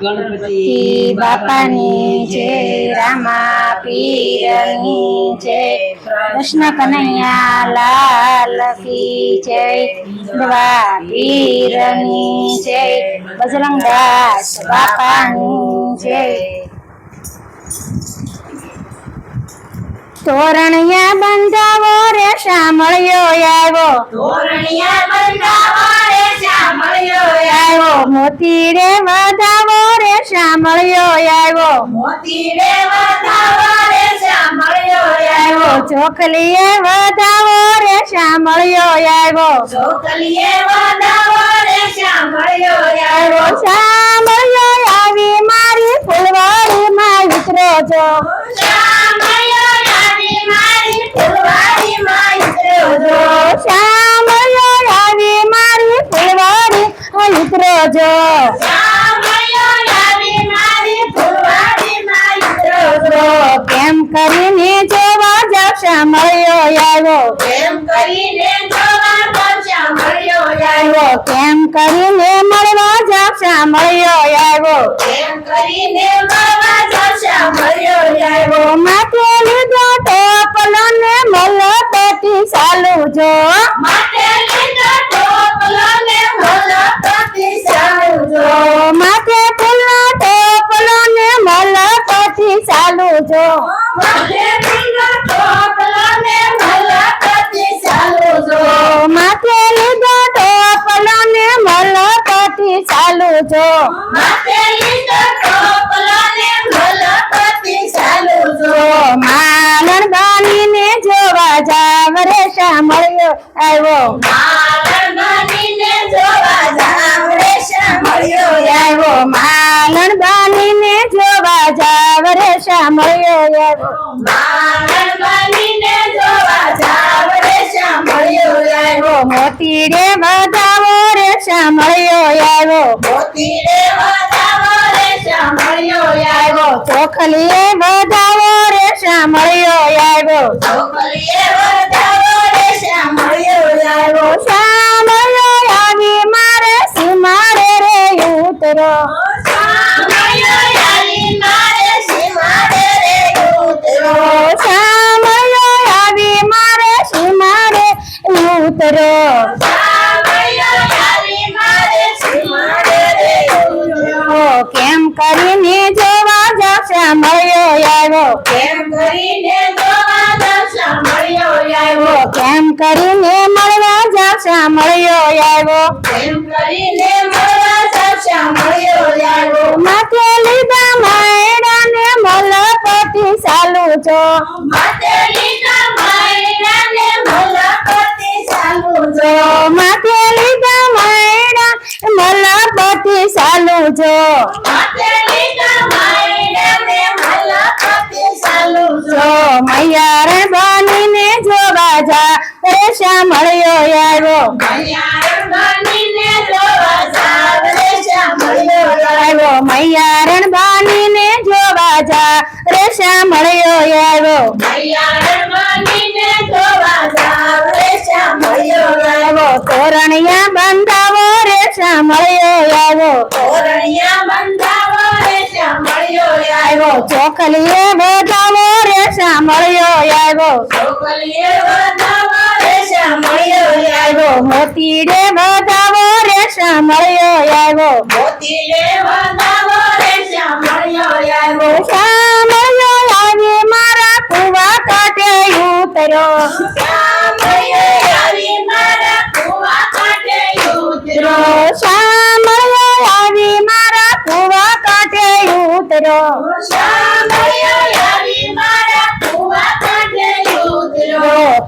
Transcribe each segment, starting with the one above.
ગણપતિ બાપાની જય રામા પીરની જય કૃષ્ણ કનૈયા લાલ કી જય પીરની જય બજરંગદાસ બાપાની જય. તોરણિયા બંધાવો રે શામળિયો આવ્યો. તોરણિયા બંધાવો આવ્યો. મોતી રે વધાવો રે શામળિયો આવ્યો. મોતી રે વધાવો રે શામળિયો આવ્યો. ચોખલીએ વધાવો રે શામળિયો આવ્યો. ચોકલીએ વધાવો રે શામળિયો આવ્યો. શામળિયો આવી મારી ફૂલવાડી માં ઉતરો છો. કેમ કરીને મળવા જાવ શામળિયો આવ્યો. કેમ કરીને મળવા તો શામળિયો આવ્યો. માથે લીધો ટોપલો ને મલપતિ ચાલુ જો. માટે લીધો ટોપલો ને જોવા જાવ રે શામળિયો આવ્યો માલણ બનીને જોવા જાવ રે શામળિયો આવ્યો. માલણ બાનીને જોવા જાવ રે શામળિયો આવ્યો. માલણ બનીને જોવા જાવ રે સાંભળ્યો આવ્યો. મોતી રે વધાવો રે શામળિયો આવ્યો. રે વધાવો રે શામળિયો આવ્યો. ચોખલીએ વધાવો રે સાંભળ્યો આવ્યો. સાંભળ્યો આવી મારે સીમાડે રે ઉતરો. શામળિયો આવી મારે સીમાડે રે ઉતરો. શામળિયો આવી મારે સીમાડે ઉતરો. આવ્યો કરીને મળવા જાવ શામળિયો આવ્યો. કેમ કરીને મળવા તો શામળિયો આવ્યો. માથે લીધા માયડા ને મલપતિ ચાલુ છો માથે લીધા માયરાને મુલાકાતી ચાલુ જો. માથે લીધા માયડા મલપતિ ચાલુ છો માતે લીધા માયરાને મુલાકાતી સાલું જો જો મૈયાર બનીને જોવા જા રે શામળિયો આવ્યો મૈયાર બનીને જોવા જાવ રે શામળિયો આવ્યો મૈયારણ બાનીને જોવા જા. રે શામળિયો આવ્યો. મૈયાર બનીને જોવા જાવ રે શામળિયો આવ્યો. તોરણિયા બંધાવો રે શામળિયો આવ્યો. તોરણિયા બંધાવો રે રે મળ્યો આવ્યો. ચોકલીએ બધાવો રે શામળિયો આવ્યો. આવ્યો મોતી રે બધાવો રે મળ્યો આવ્યો. મોતી રે વધાવો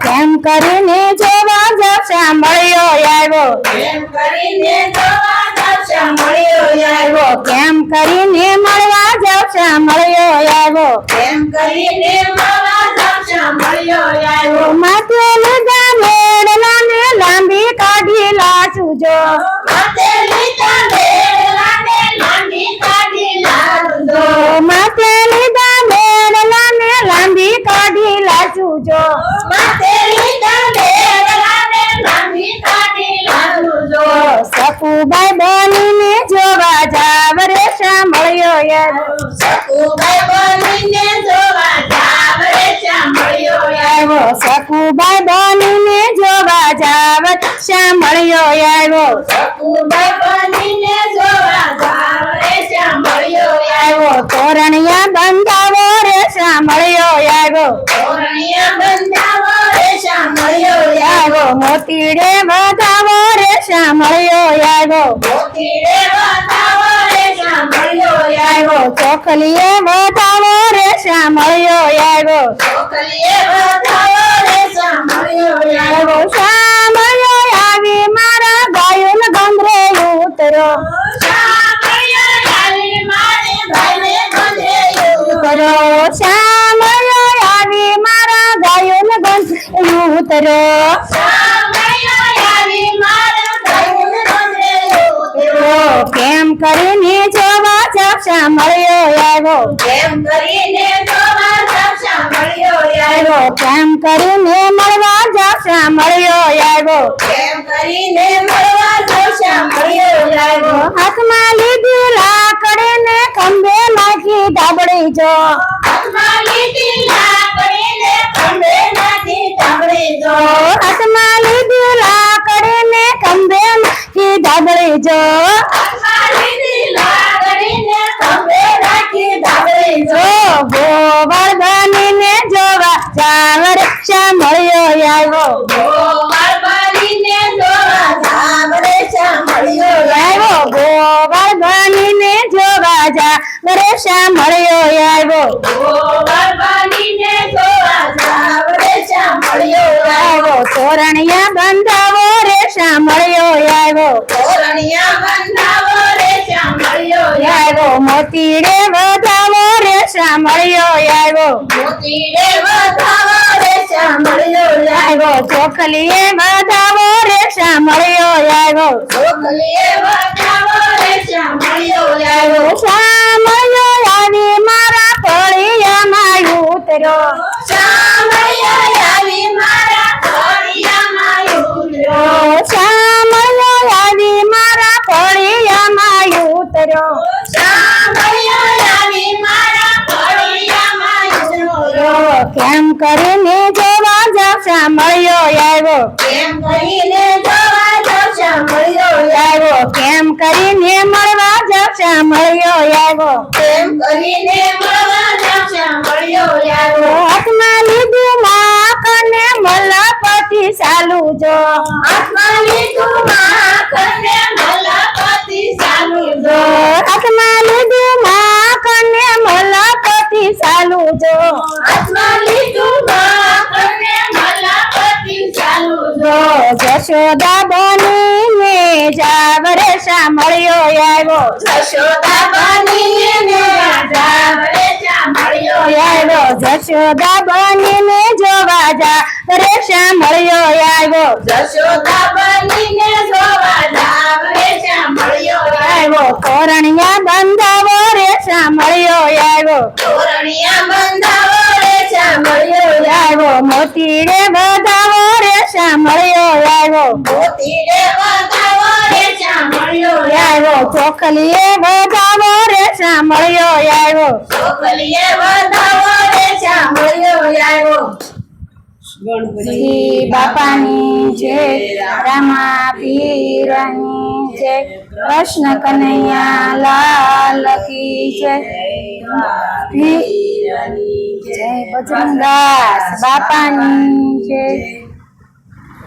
કેમ કરીને જોવા જાવ શામળિયો આવ્યો. એમ કરીને આવ્યો કેમ કરીને મળવા જાવ શામળિયો આવ્યો. કેમ કરીને મળવા જાવ શામળિયો આવ્યો માથે લીધા મેળલા ને લાંબી કાઢી લાચું જો માતે લીધા મેળાને લાંબી કાઢી લાડો માથે લીધા મેળલા ને લાંબી કાઢી લાચું સપુબાઈ બનીને જોવા જાવ રે શામળિયો આવ્યો સખુભાઈ બનીને જોવા જાવ રે સાંભળ્યો યાર આવ્યો સખુભાઈ બનીને જોવા જાવ સાંભળ્યો આવ્યો સખુભાઈ બનીને જોવા જાવ રે સાંભળ્યો આવ્યો તોરણિયા બંધાવો રે, સાંભળ્યો યાર તોરણિયા બંધાવો રે સાંભળ્યો આવ્યો આવ્યો મોતીડે વધાવો રે સાંભળ્યો આવ્યો. મોતીડે બતાવો રે સાંભળ્યો આવ્યો. ચોખલીએ વધાવો રે સાંભળ્યો આવ્યો. ચોકલીએ બતાવો રે સાંભળ્યો આવ્યો. સાંભળ્યો આવી મારા ગાયોન ગંધરે ઉતરો સાંભળ્યો આવી મારે ભાઈને ગંધેયું. કરો સાંભળ્યો આવી મારા ગાયોન ગંધરે ઉતરો કેમ કરીને જોવા જાવ મળ્યો આવ્યો કેમ કરીને જોવા જાવ મળ્યો આવ્યો. કેમ કરીને મળવા જાવ મળ્યો આવ્યો કેમ કરીને મળવા જાવ મળ્યો આવ્યો. હાથમાં લીધી લાકડે ને ખંભે નાખી ધાબડી જો હાથમાં લીધી ધાબડી જો હાથમાં લીધી લાકડીને ખંભે નાખી ધાબળી જો. જો ગોવળ બનીને જોવા જોવા જાવ રે મળ્યો આવ્યો. જાવ રે સાંભળ્યો આવ્યો. તોરણિયા બંધાવો રેશા મળ્યો આવ્યો. તોરણિયા મોતી રે વધાવો રે સાંભળ્યો આવ્યો મોતીડે વધાવો રે સાંભળ્યો આવ્યો ચોખલીએ વધાવો રે સાંભળ્યો આવ્યો ચોકલીએ વધાવો રે સાંભળ્યો આવ્યો સાંભળ્યો આવી મારા ફળિયામાં ઉતરો કરીને જોવા જાવ સાંભળ્યો આવ્યો. કેમ કરીને જોવા જાવ સાંભળ્યો આવ્યો. કેમ કરીને મળવા જાવ સાંભળ્યો આવ્યો. કેમ કરીને મળવા જાવ સાંભળ્યો આવ્યો. હાથમાં લીધું માખને મલપતિ ચાલુ જો. હાથમાં લીધું માકને મલપતિ ચાલુ જો. હાથમાં લીધું માખને મલપતિ ચાલુ જો હાથમાં લીધું માખણને મલપતિ ચાલુ જો. જો જશોદા બનીને જાવરે સાંભળ્યો આવ્યો. જશોદા બનીને જાવ રે સાંભળ્યો આવ્યો. જશોદા બનીને જોવા જા રે સાંભળ્યો આવ્યો. જશોદા બનીને જોવા જાવ રે સાંભળ્યો આવ્યો. કોરણિયા બંધાવો રે સાંભળ્યો આવ્યો. કોરણિયા બંધાવો રે સાંભળ્યો આવ્યો. મોતીડે રે આવ્યો. મોતીડે બંધાવો રે સાંભળ્યો આવ્યો. ચોખલીએ વધાવો રે સાંભળ્યો આવ્યો. ચોકલીએ બંધાવો રે સાંભળ્યો આવ્યો. શ્રી બાપાની જય રામા પીરની જય કૃષ્ણ કનૈયા લાલ કી જય જય બજરંગદાસ બાપાની જય